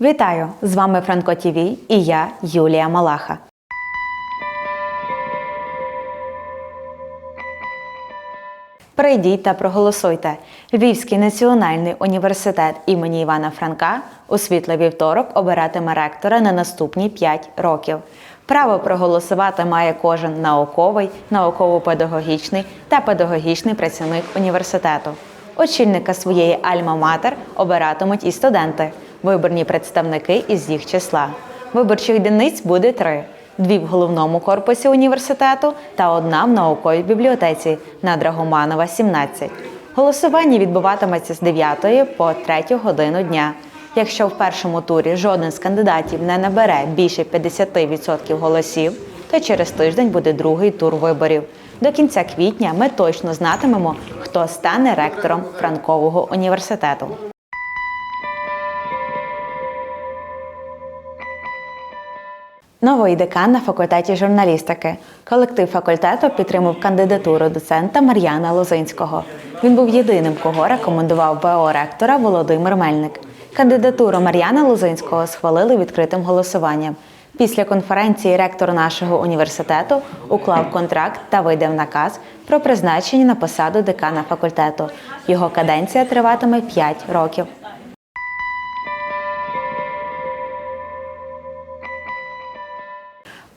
Вітаю! З вами Франко ТВ і я Юлія Малаха. Прийдіть та проголосуйте. Львівський національний університет імені Івана Франка у світлий вівторок обиратиме ректора на наступні 5 років. Право проголосувати має кожен науковий, науково-педагогічний та педагогічний працівник університету. Очільника своєї альма-матер обиратимуть і студенти, виборні представники із їх числа. Виборчих дільниць буде три: дві в головному корпусі університету та одна в науковій бібліотеці на Драгоманова, 17. Голосування відбуватиметься з 9 по 3 годину дня. Якщо в першому турі жоден з кандидатів не набере більше 50% голосів, то через тиждень буде другий тур виборів. До кінця квітня ми точно знатимемо, хто стане ректором Франкового університету. Новий декан на факультеті журналістики. Колектив факультету підтримав кандидатуру доцента Мар'яна Лозинського. Він був єдиним, кого рекомендував ВО ректора Володимир Мельник. Кандидатуру Мар'яна Лозинського схвалили відкритим голосуванням. Після конференції ректор нашого університету уклав контракт та видав наказ про призначення на посаду декана факультету. Його каденція триватиме 5 років.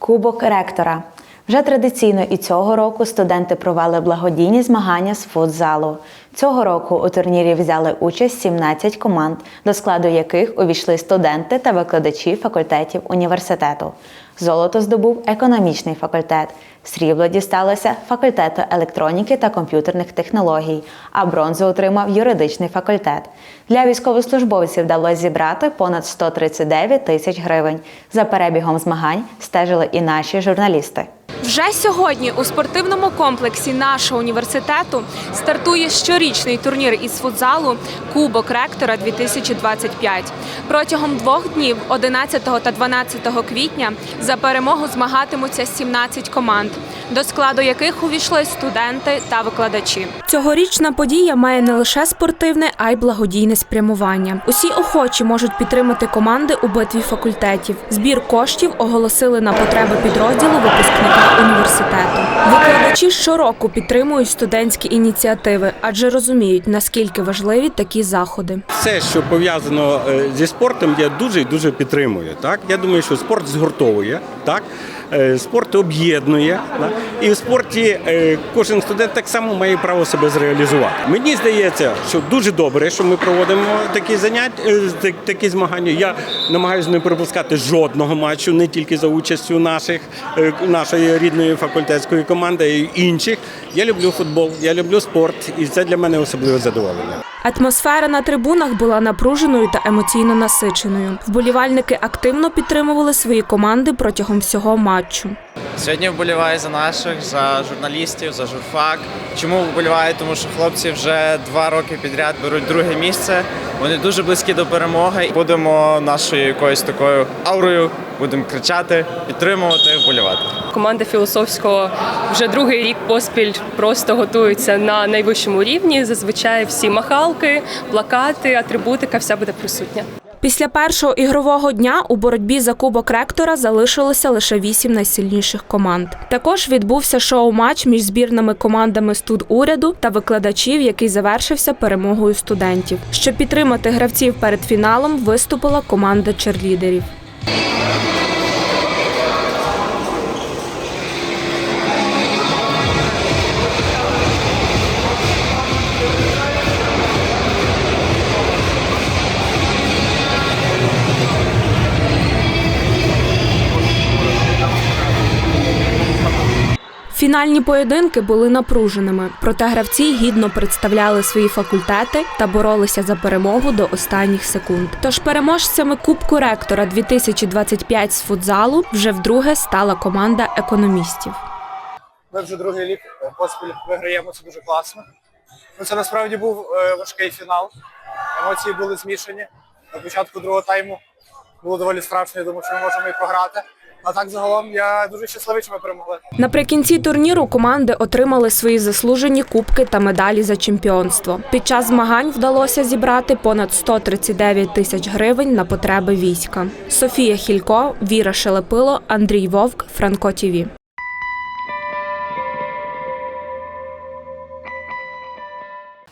Кубок ректора. Вже традиційно і цього року студенти провели благодійні змагання з футзалу. Цього року у турнірі взяли участь 17 команд, до складу яких увійшли студенти та викладачі факультетів університету. Золото здобув економічний факультет. Срібло дісталося факультету електроніки та комп'ютерних технологій, а бронзу отримав юридичний факультет. Для військовослужбовців вдалося зібрати понад 139 тисяч гривень. За перебігом змагань стежили і наші журналісти. Вже сьогодні у спортивному комплексі нашого університету стартує щорічний турнір із футзалу Кубок ректора 2025. Протягом двох днів, 11 та 12 квітня, за перемогу змагатимуться 17 команд, до складу яких увійшли студенти та викладачі. Цьогорічна подія має не лише спортивне, а й благодійне спрямування. Усі охочі можуть підтримати команди у битві факультетів. Збір коштів оголосили на потреби підрозділу випускника університету. Викладачі щороку підтримують студентські ініціативи, адже розуміють, наскільки важливі такі заходи. все, що пов'язано е, зі спортом, я дуже і дуже підтримую. Так я думаю, що спорт згуртовує, так Е, спорт об'єднує. так? І в спорті е, кожен студент так само має право себе зреалізувати. Мені здається, що дуже добре, що ми проводимо такі заняття, е, такі змагання. Я намагаюся не пропускати жодного матчу, не тільки за участю наших е, нашої рідної факультетської команди, а й інших. Я люблю футбол, я люблю спорт, і це для мене особливе задоволення. Атмосфера на трибунах була напруженою та емоційно насиченою. Вболівальники активно підтримували свої команди протягом всього матчу. Сьогодні вболіваю за наших, за журналістів, за журфак. Чому вболіваю? Тому що хлопці вже два роки підряд беруть друге місце. Вони дуже близькі до перемоги. Будемо нашою якоюсь такою аурою, будемо кричати, підтримувати, вболівати. Команда філософського вже другий рік поспіль просто готується на найвищому рівні. Зазвичай всі махалки, плакати, атрибутика, вся буде присутня. Після першого ігрового дня у боротьбі за кубок ректора залишилося лише вісім найсильніших команд. Також відбувся шоу-матч між збірними командами студуряду та викладачів, який завершився перемогою студентів. Щоб підтримати гравців перед фіналом, виступила команда черлідерів. Фінальні поєдинки були напруженими, проте гравці гідно представляли свої факультети та боролися за перемогу до останніх секунд. Тож переможцями Кубку ректора 2025 з футзалу вже вдруге стала команда економістів. Ми вже другий рік поспіль виграємо, це дуже класно. Ну, це насправді був е, важкий фінал. Емоції були змішані. На початку другого тайму було доволі страшно, я думав, що ми можемо і програти. А так загалом я дуже щасливий, що ми перемогли. Наприкінці турніру команди отримали свої заслужені кубки та медалі за чемпіонство. Під час змагань вдалося зібрати понад 139 тисяч гривень на потреби війська. Софія Хілько, Віра Шелепило, Андрій Вовк, Франко Тіві.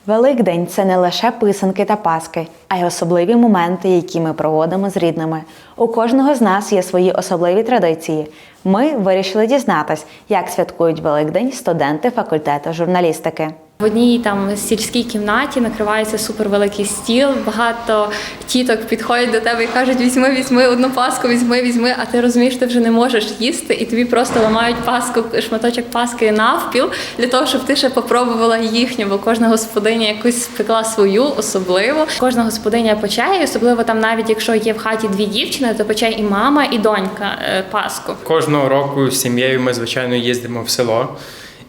Великдень це не лише писанки та паски, а й особливі моменти, які ми проводимо з рідними. У кожного з нас є свої особливі традиції. Ми вирішили дізнатись, як святкують Великдень студенти факультету журналістики. В одній там сільській кімнаті накривається супервеликий стіл. Багато тіток підходять до тебе і кажуть: візьми, візьми одну паску, візьми, візьми. А ти розумієш, ти вже не можеш їсти, і тобі просто ламають паску, шматочок паски навпіл для того, щоб ти ще попробувала їхню, бо кожна господиня якусь спекла свою особливу. Кожна господиня пече, особливо там, навіть якщо є в хаті дві дівчини, то пече і мама, і донька е, паску. Кожного року з сім'єю ми, звичайно, їздимо в село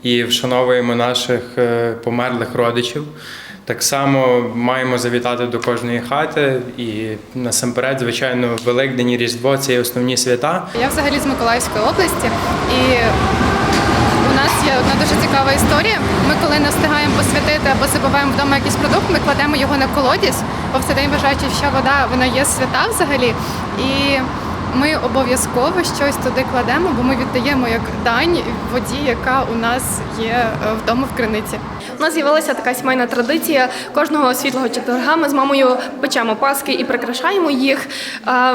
і вшановуємо наших е, померлих родичів. Так само маємо завітати до кожної хати і насамперед, звичайно, Великдень і Різдво це є основні свята. Я взагалі з Миколаївської області, і у нас є одна дуже цікава історія. Ми, коли не встигаємо посвятити або забуваємо вдома якийсь продукт, ми кладемо його на колодязь, бо в цей день вважаючи, що вода вона є свята взагалі. І ми обов'язково щось туди кладемо, бо ми віддаємо як дань воді, яка у нас є е, вдома в криниці. У нас з'явилася така сімейна традиція. Кожного світлого четверга ми з мамою печемо паски і прикрашаємо їх.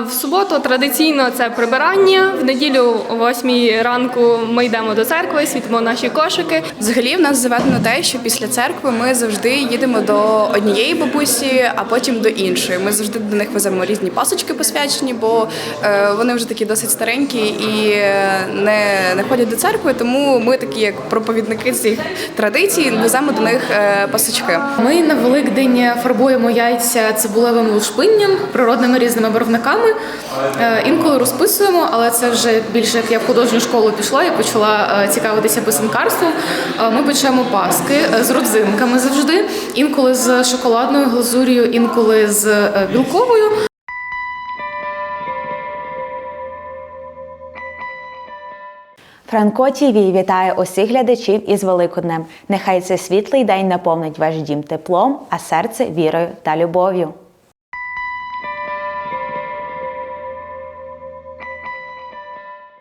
В суботу традиційно це прибирання. В неділю о 8 ранку ми йдемо до церкви, світимо наші кошики. Взагалі в нас заведено те, що після церкви ми завжди їдемо до однієї бабусі, а потім до іншої. Ми завжди до них веземо різні пасочки посвячені, бо е, вони вже такі досить старенькі і е, не, не ходять до церкви. Тому ми такі, як проповідники цих традицій, веземо до них е, пасочки. Ми на Великдень фарбуємо яйця цибулевим лушпинням, природними різними барвниками. Е, Інколи розписуємо, але це вже більше як я в художню школу пішла і почала цікавитися писанкарством. Ми печемо паски з родзинками завжди, інколи з шоколадною глазур'ю, інколи з білковою. Франко ТІВІ вітає усіх глядачів із Великоднем. Нехай цей світлий день наповнить ваш дім теплом, а серце вірою та любов'ю.